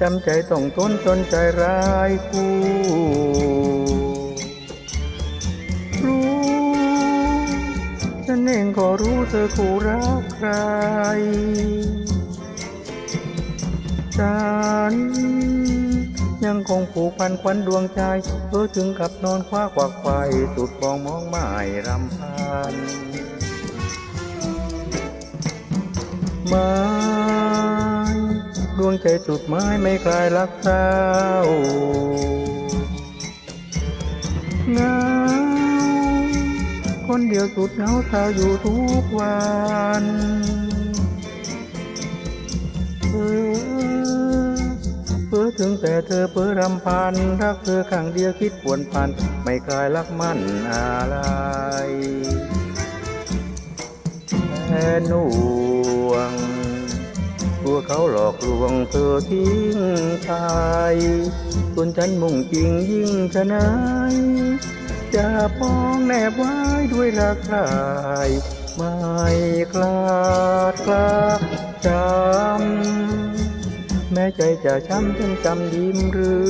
จำใจต้องทนจนใจร้ายคู่รู้ฉันเองก็รู้เธอคู่รักใคร ฉัน ยังคงผูกพันควันดวงใจเออถึงกับนอนคว้าควักไฟสุดมองมองไม่รำพันม้ ดวงใจสุดไม้ไม่คลายรักเศร้าเหงาคนเดียวสุดเหงาเศร้าอยู่ทุกวันเออเพื่อถึงแต่เธอเพื่อรำพันรักเธอข้างเดียวคิดปวนพัน ไม่คลายรักมั่นอะไรแค่หน่วง กลัวเขาหลอกลวงเธอทิ้งไปส่วนฉันมุ่งจริงยิ่งชะนายจะป้องแนบไว้ด้วยรักใครไม่คลาดคลาจำแม้ใจจะช้ำจนจำยิ้มรื่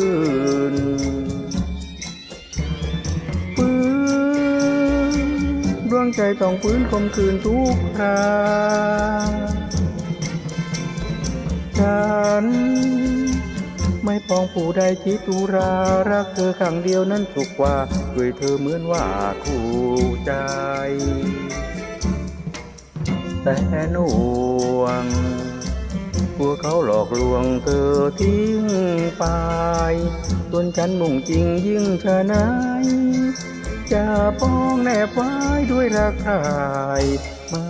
นฟื้นดวงใจต้องฟื้นคมคืนทุกครา ฉัน ไม่ปองผู้ใดคิดตุรารักเธอข้งเดียวนั้นสุขกว่าด้วยเธอเหมือนว่าคู่ใจแต่หน่วงกลัวเขาหลอกลวงเธอทิ้งไปส่วนฉันมุ่งจริงยิ่งชะนายจะป้องแนบไว้ด้วยรักใครไม่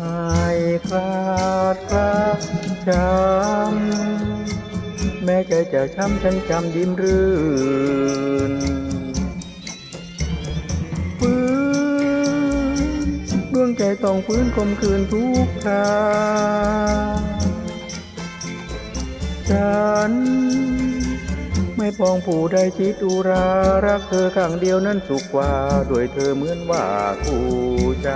คลาดคลา จำแม้ใจจะช้ำฉันจำยิ้มรื่นฟื้นดวงใจต้องฟื้นคมคืนทุกคราฉันไม่ปองผู้ใดคิดอุรา รักเธอข้างเดียวนั้นสุขกว่า ด้วยเธอเหมือนว่าคู่ใจ